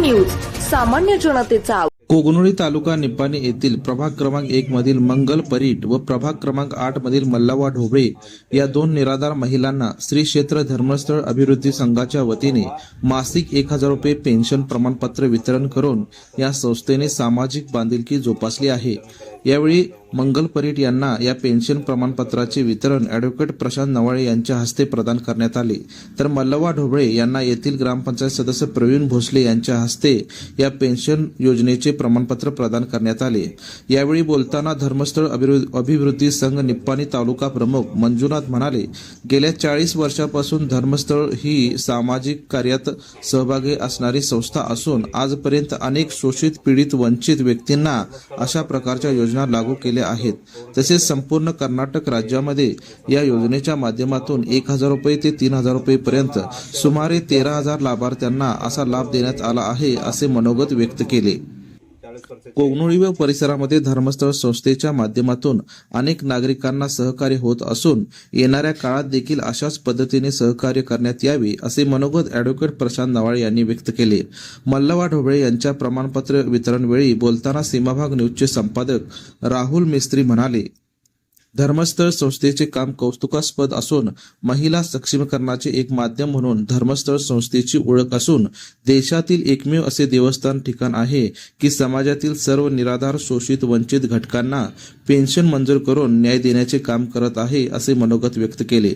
सामान्य जनतेचा कोगनोळी तालुका निपाणी येथील प्रभाग क्रमांक एक मधील मंगल परीट व प्रभाग क्रमांक आठ मधील मल्लावा ढोबळे या दोन निराधार महिलांना श्री क्षेत्र धर्मस्थळ अभिवृद्धी संघाच्या वतीने मासिक एक हजार रुपये पेन्शन प्रमाणपत्र वितरण करून या संस्थेने सामाजिक बांधिलकी जोपासली आहे. यावेळी मंगल परीट यांना या पेन्शन प्रमाणपत्राचे वितरण ॲडव्होकेट प्रशांत नवाळे यांच्या हस्ते प्रदान करण्यात आले. तर मल्लवा ढोबळे यांना येथील ग्रामपंचायत सदस्य प्रवीण भोसले यांच्या हस्ते या पेन्शन योजनेचे प्रमाणपत्र प्रदान करण्यात आले. यावेळी बोलताना धर्मस्थळ अभिवृद्धी संघ निप्पाणी तालुका प्रमुख मंजुनाथ म्हणाले गेल्या चाळीस वर्षापासून धर्मस्थळ ही सामाजिक कार्यात सहभागी असणारी संस्था असून आजपर्यंत अनेक शोषित पीडित वंचित व्यक्तींना अशा प्रकारच्या योजना योजना लागू केल्या आहेत. तसेच संपूर्ण कर्नाटक राज्यामध्ये या योजनेच्या माध्यमातून एक हजार रुपये ते तीन हजार रुपये पर्यंत सुमारे तेरा हजार लाभार्थ्यांना असा लाभ देण्यात आला आहे असे मनोगत व्यक्त केले. कोगनोळी व परिसरामध्ये धर्मस्थळ संस्थेच्या माध्यमातून अनेक नागरिकांना सहकार्य होत असून येणाऱ्या काळात देखील अशाच पद्धतीने सहकार्य करण्यात यावे असे मनोगत अॅडव्होकेट प्रशांत नवाळे यांनी व्यक्त केले. मल्लवा ढोबळे यांच्या प्रमाणपत्र वितरण वेळी बोलताना सीमाभाग न्यूजचे संपादक राहुल मिस्त्री म्हणाले धर्मस्थळ संस्थेचे काम कौतुकास्पद असून महिला सक्षमीकरणाचे एक माध्यम म्हणून धर्मस्थळ संस्थेची ओळख असून देशातील एकमेव असे देवस्थान ठिकाण आहे की समाजातील सर्व निराधार शोषित वंचित घटकांना पेन्शन मंजूर करून न्याय देण्याचे काम करत आहे असे मनोगत व्यक्त केले.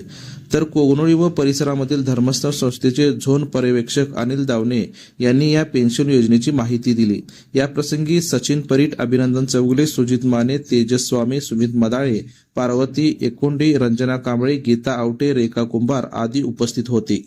तर कोगनोळी व परिसरामधील धर्मस्थळ संस्थेचे झोन पर्यवेक्षक अनिल दावणे यांनी या पेन्शन योजनेची माहिती दिली. या प्रसंगी सचिन परीट अभिनंदन चौगुले सुजित माने तेजस्वामी सुमित मदाळे पार्वती एकुंडी रंजना कांबळे गीता आवटे रेखा कुंभार आदी उपस्थित होते.